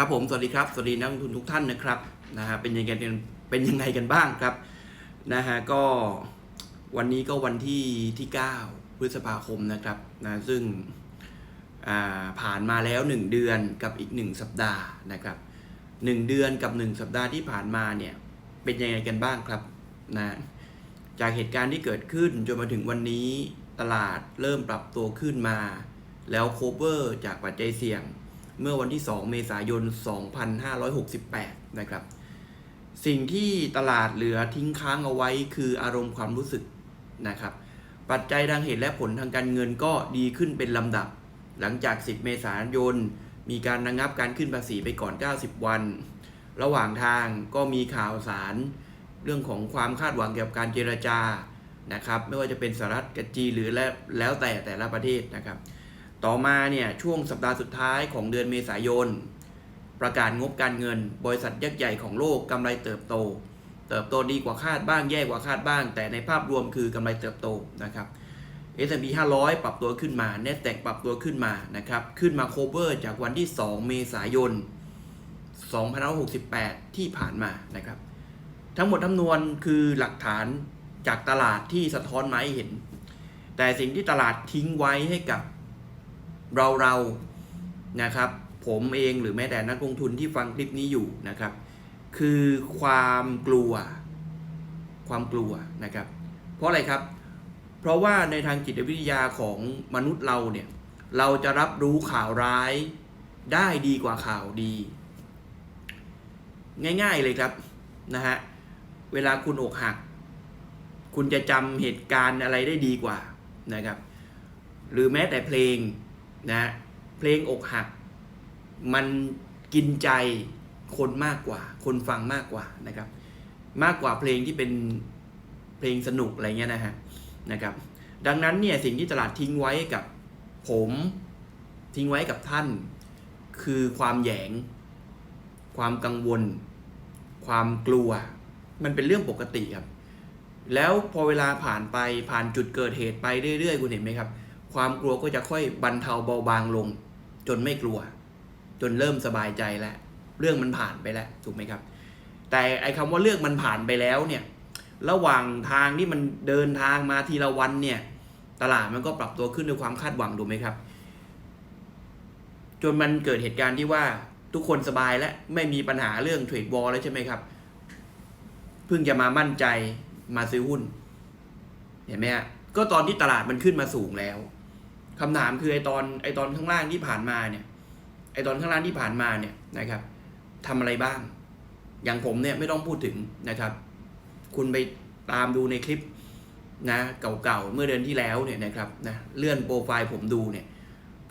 ครับผมสวัสดีครับสวัสดีนักลงทุนทุกท่านนะครับนะฮะเป็นยังไงกันเป็นยังไงกันบ้างครับนะฮะก็วันนี้ก็วันที่ที่ 9 พฤษภาคมนะครับนะซึ่งผ่านมาแล้ว 1 เดือนกับอีก 1 สัปดาห์นะครับ 1 เดือนกับ 1 สัปดาห์ที่ผ่านมาเนี่ยเป็นยังไงกันบ้างครับนะจากเหตุการณ์ที่เกิดขึ้นจนมาถึงวันนี้ตลาดเริ่มปรับตัวขึ้นมา แล้วโคเวอร์จากปัจจัยเสี่ยง เมื่อวันที่ 2 เมษายน 2568 นะครับ สิ่งที่ตลาดเหลือทิ้งค้างเอาไว้คืออารมณ์ความรู้สึกนะครับ ปัจจัยทางเหตุและผลทางการเงินก็ดีขึ้นเป็นลำดับ หลังจาก 10 เมษายน มีการระงับการขึ้นภาษีไปก่อน 90 วัน ระหว่างทางก็มีข่าวสารเรื่องของความคาดหวังเกี่ยวกับการเจรจานะครับ ไม่ว่าจะเป็นสหรัฐกับจีนหรือแล้วแต่แต่ละประเทศนะครับ ต่อมาเนี่ยช่วงสัปดาห์สุดท้ายของเดือนเมษายน ประกาศงบการเงิน บริษัทยักษ์ใหญ่ของโลกกำไรเติบโต เติบโตดีกว่าคาดบ้างแย่กว่าคาดบ้าง แต่ในภาพรวมคือกำไรเติบโตนะครับ S&P 500 ปรับตัวขึ้นมา n a s d a q ปรับตัวขึ้นมานะครับขึ้นมาโคเวอร์จากวันที่ 2 เมษายน2568 ที่ผ่านมานะครับ ทั้งหมดทั้งมวลคือหลักฐานจากตลาดที่สะท้อนมาให้เห็น แต่สิ่งที่ตลาดทิ้งไว้ให้กับ เราเรานะครับ ผมเองหรือแม้แต่นักลงทุนที่ฟังคลิปนี้อยู่นะครับ คือความกลัว ความกลัวนะครับ เพราะอะไรครับ เพราะว่าในทางจิตวิทยาของมนุษย์เราเนี่ย เราจะรับรู้ข่าวร้ายได้ดีกว่าข่าวดี ง่าย ๆเลยครับนะฮะเวลาคุณอกหัก คุณจะจำเหตุการณ์อะไรได้ดีกว่านะครับ หรือแม้แต่เพลง นะเพลงอกหัก มันกินใจคนมากกว่า คนฟังมากกว่านะครับ มากกว่าเพลงที่เป็นเพลงสนุกอะไรเงี้ยนะฮะนะครับ ดังนั้นเนี่ยสิ่งที่ตลาดทิ้งไว้กับผมทิ้งไว้กับท่าน คือความแยง ความกังวล ความกลัว มันเป็นเรื่องปกติครับ แล้วพอเวลาผ่านไปผ่านจุดเกิดเหตุไปเรื่อยๆ คุณเห็นไหมครับ ความกลัวก็จะค่อยบรรเทาเบาบางลง จนไม่กลัว จนเริ่มสบายใจแล้วเรื่องมันผ่านไปแล้วถูกไหมครับ แต่ไอ้คำว่าเรื่องมันผ่านไปแล้วเนี่ยระหว่างทางที่มันเดินทางมาทีละวันเนี่ย ตลาดมันก็ปรับตัวขึ้นด้วยความคาดหวังถูกไหมครับ จนมันเกิดเหตุการณ์ที่ว่าทุกคนสบายและไม่มีปัญหาเรื่องเทรดวอลแล้วใช่ไหมครับเพิ่งจะมามั่นใจมาซื้อหุ้น เห็นไหมฮะก็ตอนที่ตลาดมันขึ้นมาสูงแล้ว คำถามคือไอตอนไอตอนข้างล่างที่ผ่านมาเนี่ยไอตอนข้างล่างที่ผ่านมาเนี่ยนะครับทำอะไรบ้าง อย่างผมเนี่ยไม่ต้องพูดถึงนะครับ คุณไปตามดูในคลิปนะเก่าๆเมื่อเดือนที่แล้วเนี่ยนะครับนะเลื่อนโปรไฟล์ผมดูเนี่ย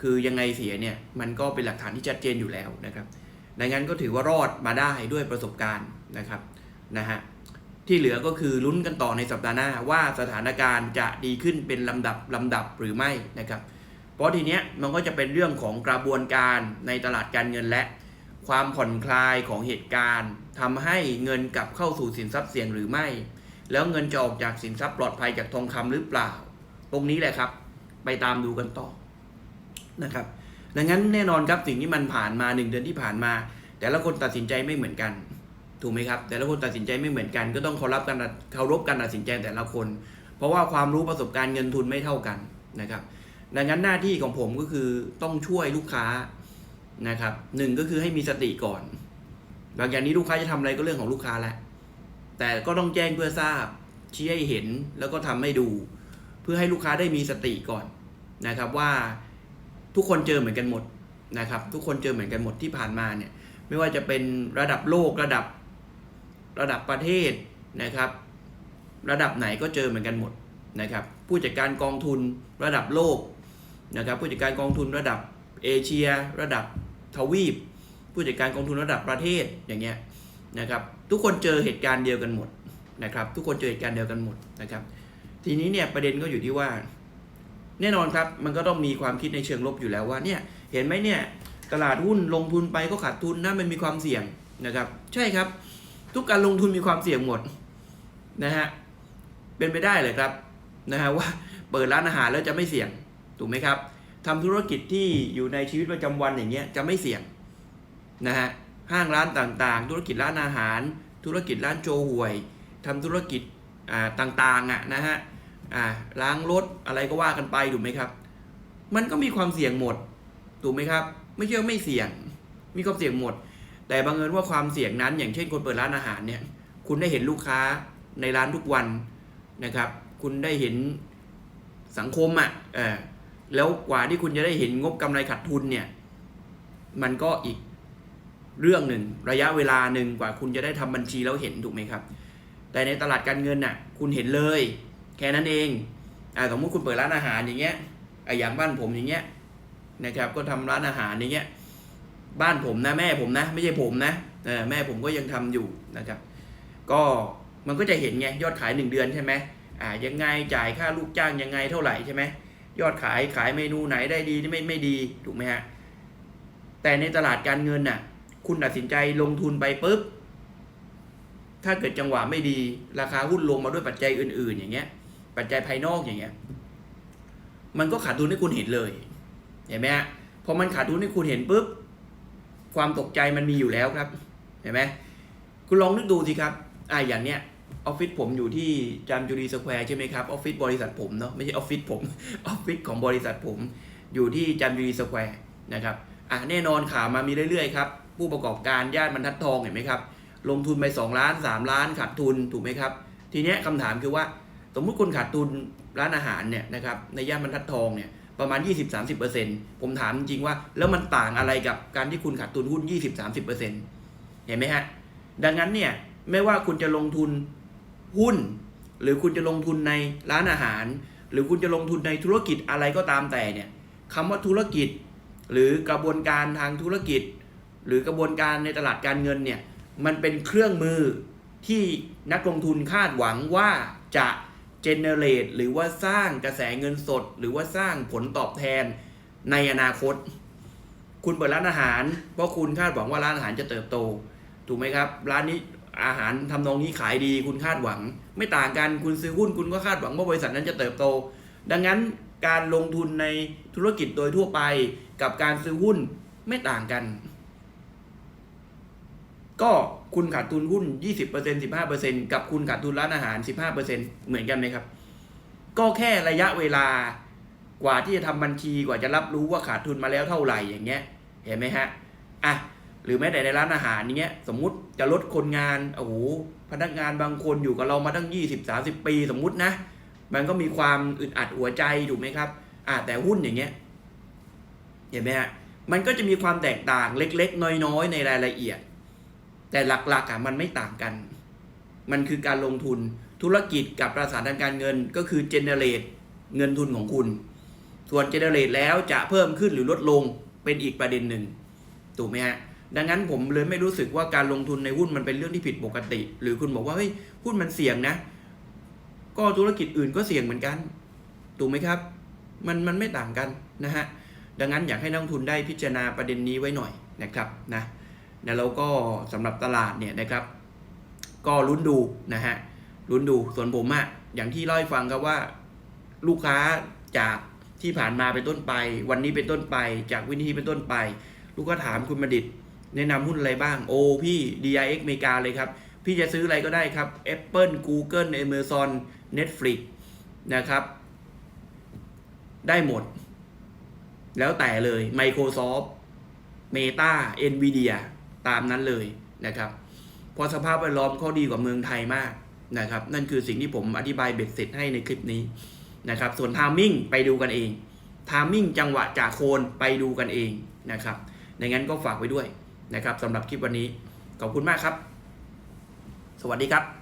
คือยังไงเสียเนี่ยมันก็เป็นหลักฐานที่ชัดเจนอยู่แล้วนะครับดังนั้นก็ถือว่ารอดมาได้ด้วยประสบการณ์นะครับนะฮะที่เหลือก็คือลุ้นกันต่อในสัปดาห์หน้าว่าสถานการณ์จะดีขึ้นเป็นลำดับลำดับหรือไม่นะครับ เพราะทีเนี้ยมันก็จะเป็นเรื่องของกระบวนการในตลาดการเงินและ ความผ่อนคลายของเหตุการณ์ทำให้เงินกลับเข้าสู่สินทรัพย์เสี่ยงหรือไม่ แล้วเงินจะออกจากสินทรัพย์ปลอดภัยจากทองคำหรือเปล่า ตรงนี้แหละครับ ไปตามดูกันต่อนะครับดังนั้นแน่นอนครับสิ่งที่มันผ่านมาหนึ่งเดือนที่ผ่านมา แต่ละคนตัดสินใจไม่เหมือนกันถูกไหมครับ แต่ละคนตัดสินใจไม่เหมือนกัน ก็ต้องเคารพกันเคารพการตัดสินใจแต่ละคน เพราะว่าความรู้ประสบการณ์เงินทุนไม่เท่ากันนะครับ ดังนั้นหน้าที่ของผมก็คือต้องช่วยลูกค้านะครับหนึ่งก็คือให้มีสติก่อน หลังจากนี้ลูกค้าจะทำอะไรก็เรื่องของลูกค้าแหละ แต่ก็ต้องแจ้งเพื่อทราบชี้ให้เห็นแล้วก็ทำให้ดู เพื่อให้ลูกค้าได้มีสติก่อนนะครับว่าทุกคนเจอเหมือนกันหมดนะครับ ทุกคนเจอเหมือนกันหมดที่ผ่านมาเนี่ยไม่ว่าจะเป็นระดับโลกระดับระดับประเทศนะครับ ระดับไหนก็เจอเหมือนกันหมดนะครับ ผู้จัดการกองทุนระดับโลก นะครับผู้จัดการกองทุนระดับเอเชีย ระดับทวีป ผู้จัดการกองทุนระดับประเทศอย่างเงี้ยนะครับทุกคนเจอเหตุการณ์เดียวกันหมดนะครับทุกคนเจอเหตุการณ์เดียวกันหมดนะครับทีนี้เนี่ยประเด็นก็อยู่ที่ว่า แน่นอนครับมันก็ต้องมีความคิดในเชิงลบอยู่แล้วว่าเนี่ยเห็นไหมเนี่ยตลาดหุ้นลงทุนไปก็ขาดทุนนะมันมีความเสี่ยงนะครับใช่ครับ ทุกการลงทุนมีความเสี่ยงหมดนะฮะเป็นไปได้เลยครับนะฮะว่าเปิดร้านอาหารแล้วจะไม่เสี่ยง ถูกไหมครับทำธุรกิจที่อยู่ในชีวิตประจำวันอย่างเงี้ยจะไม่เสี่ยงนะฮะห้างร้านต่างๆ ธุรกิจร้านอาหาร ธุรกิจร้านโจห่วยทำธุรกิจอ่าต่างๆอะนะฮะอ่าล้างรถอะไรก็ว่ากันไปถูกไหมครับ มันก็มีความเสี่ยงหมดถูกไหมครับ ไม่ใช่ว่าไม่เสี่ยง มีความเสี่ยงหมด แต่บังเอิญว่าความเสี่ยงนั้น อย่างเช่นคนเปิดร้านอาหารเนี่ย คุณได้เห็นลูกค้าในร้านทุกวันนะครับ คุณได้เห็นสังคมอะเออ แล้วกว่าที่คุณจะได้เห็นงบกำไรขาดทุนเนี่ย มันก็อีกเรื่องหนึ่งระยะเวลาหนึ่งกว่าคุณจะได้ทำบัญชีแล้วเห็นถูกไหมครับ แต่ในตลาดการเงินน่ะ คุณเห็นเลย แค่นั้นเองอ่าสมมติคุณเปิดร้านอาหารอย่างเงี้ยอะอย่างบ้านผมอย่างเงี้ยนะครับ ก็ทำร้านอาหารอย่างเงี้ยบ้านผมนะแม่ผมนะ ไม่ใช่ผมนะเออแม่ผมก็ยังทำอยู่นะครับ ก็มันก็จะเห็นไงยอดขายหนึ่งเดือนใช่ไหมอ่ายังไงจ่ายค่าลูกจ้างยังไงเท่าไหร่ใช่ไหม ยอดขายขายเมนูไหนได้ดีไม่ไม่ดีถูกไหมฮะแต่ในตลาดการเงินน่ะ คุณตัดสินใจลงทุนไปปุ๊บถ้าเกิดจังหวะไม่ดี ราคาหุ้นลงมาด้วยปัจจัยอื่น ๆ อย่างเงี้ย ปัจจัยภายนอกอย่างเงี้ย มันก็ขาดทุนให้คุณเห็นเลยเห็นไหมฮะพอมันขาดทุนให้คุณเห็นปุ๊บความตกใจมันมีอยู่แล้วครับเห็นไหมคุณลองนึกดูสิครับอ่าอย่างเนี้ย ออฟฟิศผมอยู่ที่จามจุรีสแควร์ใช่ไหมครับออฟฟิศบริษัทผมเนาะไม่ใช่ออฟฟิศผมออฟฟิศของบริษัทผมอยู่ที่จามจุรีสแควร์นะครับอะแน่นอนข่าวมามีเรื่อยๆครับผู้ประกอบการย่านบรรทัดทองเห็นไหมครับลงทุนไป 2 ล้าน 3 ล้านขาดทุนถูกไหมครับ ทีเนี้ยคำถามคือว่า สมมุติคุณขาดทุนร้านอาหารเนี่ยนะครับในย่านบรรทัดทองเนี่ยประมาณ 20-30%ผมถามจริงว่า แล้วมันต่างอะไรกับการที่คุณขาดทุนหุ้น 20-30%เห็นไหมฮะดังนั้นเนี่ย ไม่ว่าคุณจะลงทุนหุ้น หรือคุณจะลงทุนในร้านอาหาร หรือคุณจะลงทุนในธุรกิจอะไรก็ตามแต่เนี่ยคำว่าธุรกิจ หรือกระบวนการทางธุรกิจ หรือกระบวนการในตลาดการเงินเนี่ยมันเป็นเครื่องมือที่นักลงทุนคาดหวังว่าจะ generate หรือว่าสร้างกระแสเงินสด หรือว่าสร้างผลตอบแทนในอนาคต คุณเปิดร้านอาหาร เพราะคุณคาดหวังว่าร้านอาหารจะเติบโต ถูกไหมครับ ร้านนี้ อาหารทำนองนี้ขายดีคุณคาดหวัง ไม่ต่างกันคุณซื้อหุ้นคุณก็คาดหวังว่าบริษัทนั้นจะเติบโต ดังนั้นการลงทุนในธุรกิจโดยทั่วไปกับการซื้อหุ้นไม่ต่างกัน ก็คุณขาดทุนหุ้น 20% 15%กับคุณขาดทุนร้านอาหาร 15%เหมือนกันไหมครับ ก็แค่ระยะเวลากว่าที่จะทำบัญชีกว่าจะรับรู้ว่าขาดทุนมาแล้วเท่าไหร่อย่างเงี้ย เห็นไหมฮะ อะ หรือแม้แต่ในร้านอาหารอย่างเงี้ยสมมุติจะลดคนงานโอ้โหพนักงานบางคนอยู่กับเรามาตั้ง 20-30 ปีสมมุตินะ มันก็มีความอึดอัดหัวใจถูกไหมครับอะแต่หุ้นอย่างเงี้ยเห็นไหมฮะมันก็จะมีความแตกต่างเล็ก ๆ น้อยๆ ในรายละเอียด แต่หลักๆอะมันไม่ต่างกัน มันคือการลงทุนธุรกิจกับประสานทางการเงินก็คือ generate เงินทุนของคุณ ส่วน generate แล้วจะเพิ่มขึ้นหรือลดลงเป็นอีกประเด็นหนึ่งถูกไหมฮะ ดังนั้นผมเลยไม่รู้สึกว่าการลงทุนในหุ้นมันเป็นเรื่องที่ผิดปกติ หรือคุณบอกว่าเฮ้ยหุ้นมันเสี่ยงนะ ก็ธุรกิจอื่นก็เสี่ยงเหมือนกัน ถูกไหมครับ มันมันไม่ต่างกันนะฮะ ดังนั้นอยากให้นักลงทุนได้พิจารณาประเด็นนี้ไว้หน่อยนะครับนะแล้วก็สำหรับตลาดเนี่ยนะครับ ก็ลุ้นดูนะฮะ ลุ้นดู ส่วนผมอะอย่างที่เล่าให้ฟังครับว่าลูกค้าจากที่ผ่านมาเป็นต้นไป วันนี้เป็นต้นไป จากวินิธีเป็นต้นไป ลูกก็ถามคุณบัณฑิต แนะนำหุ้นอะไรบ้าง โอ้พี่ DIX อเมริกาเลยครับ พี่จะซื้ออะไรก็ได้ครับ Apple Google Amazon Netflix นะครับ ได้หมด แล้วแต่เลย Microsoft Meta Nvidia ตามนั้นเลยนะครับพราะสภาพแวดล้อมเขาดีกว่าเมืองไทยมากนะครับ นั่นคือสิ่งที่ผมอธิบายเบ็ดเสร็จให้ในคลิปนี้นะครับ ส่วนทามมิ่งไปดูกันเองทามมิ่งจังหวะจากโคนไปดูกันเองนะครับ ในงั้นก็ฝากไว้ด้วย นะครับสำหรับคลิปวันนี้ขอบคุณมากครับ สวัสดีครับ